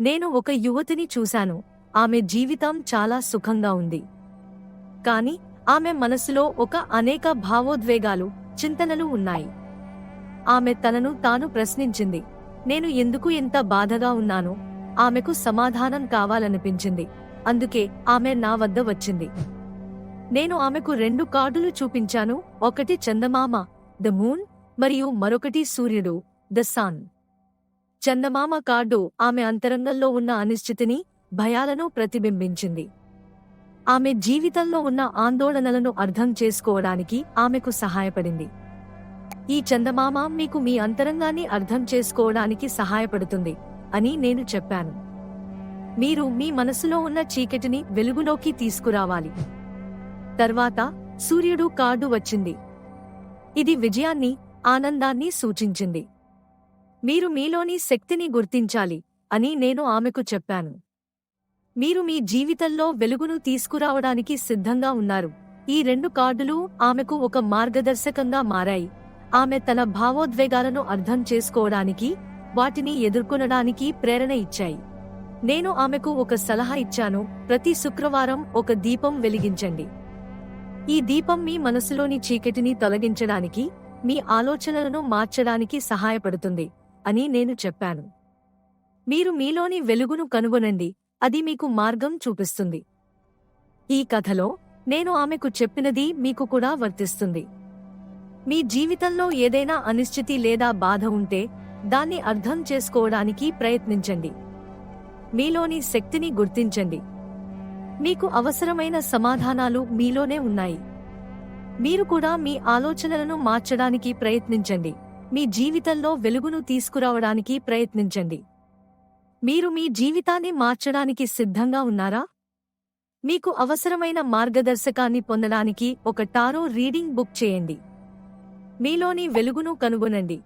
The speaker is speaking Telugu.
నేను ఒక యువతిని చూశాను. ఆమె జీవితం చాలా సుఖంగా ఉంది. కాని ఆమె మనసులో ఒక అనేక భావోద్వేగాలు చింతనలు ఉన్నాయి. ఆమె తనను తాను ప్రశ్నించింది. నేను ఎందుకు ఎంత బాధగా ఉన్నానో ఆమెకు సమాధానం కావాలనిపించింది. అందుకే ఆమె నా వద్ద వచ్చింది. నేను ఆమెకు రెండు కార్డులు చూపించాను. ఒకటి చందమామ ద మూన్ మరియు మరొకటి సూర్యుడు ద సన్. చందమామ కార్డు ఆమె అంతరంగంలో ఉన్న అనిశ్చితిని భయాలను ప్రతిబింబించింది. ఆమె జీవితంలో ఉన్న ఆందోళనలను అర్థం చేసుకోవడానికి ఆమెకు సహాయపడింది. ఈ చందమామ మీకు మీ అంతరంగాన్ని అర్థం చేసుకోవడానికి సహాయపడుతుంది అని నేను చెప్పాను. మీరు మీ మనసులో ఉన్న చీకటిని వెలుగులోకి తీసుకురావాలి. తర్వాత సూర్యుడు కార్డు వచ్చింది. ఇది విజయాన్ని ఆనందాన్ని సూచించింది. మీరు మీలోని శక్తిని గుర్తించాలి అని నేను ఆమెకు చెప్పాను. మీరు మీ జీవితంలో వెలుగును తీసుకురావడానికి సిద్ధంగా ఉన్నారు. ఈ రెండు కార్డులు ఆమెకు ఒక మార్గదర్శకంగా మారాయి. ఆమె తన భావోద్వేగాలను అర్థం చేసుకోవడానికి వాటిని ఎదుర్కొనడానికి ప్రేరణ ఇచ్చాయి. నేను ఆమెకు ఒక సలహా ఇచ్చాను ప్రతి శుక్రవారం ఒక దీపం వెలిగించండి. ఈ దీపం మీ మనసులోని చీకటిని తొలగించడానికి మీ ఆలోచనలను మార్చడానికి సహాయపడుతుంది. అని నేను చెప్పాను. మీరు మీలోని వెలుగును కనుగొనండి. అది మీకు మార్గం చూపిస్తుంది. ఈ కథలో నేను ఆమెకు చెప్పినది మీకు కూడా వర్తిస్తుంది. మీ జీవితంలో ఏదైనా అనిశ్చితి లేదా బాధ ఉంటే దాన్ని అర్థం చేసుకోవడానికి ప్రయత్నించండి. మీలోని శక్తిని గుర్తించండి. మీకు అవసరమైన సమాధానాలు మీలోనే ఉన్నాయి. మీరు కూడా మీ ఆలోచనలను మార్చడానికి ప్రయత్నించండి. మీ జీవితంలో వెలుగును తీసుకురావడానికి ప్రయత్నించండి. మీరు మీ జీవితాన్ని మార్చడానికి సిద్ధంగా ఉన్నారా? మీకు అవసరమైన మార్గదర్శకాన్ని పొందడానికి ఒక టారో రీడింగ్ బుక్ చేయండి. మీలోని వెలుగును కనుగొనండి.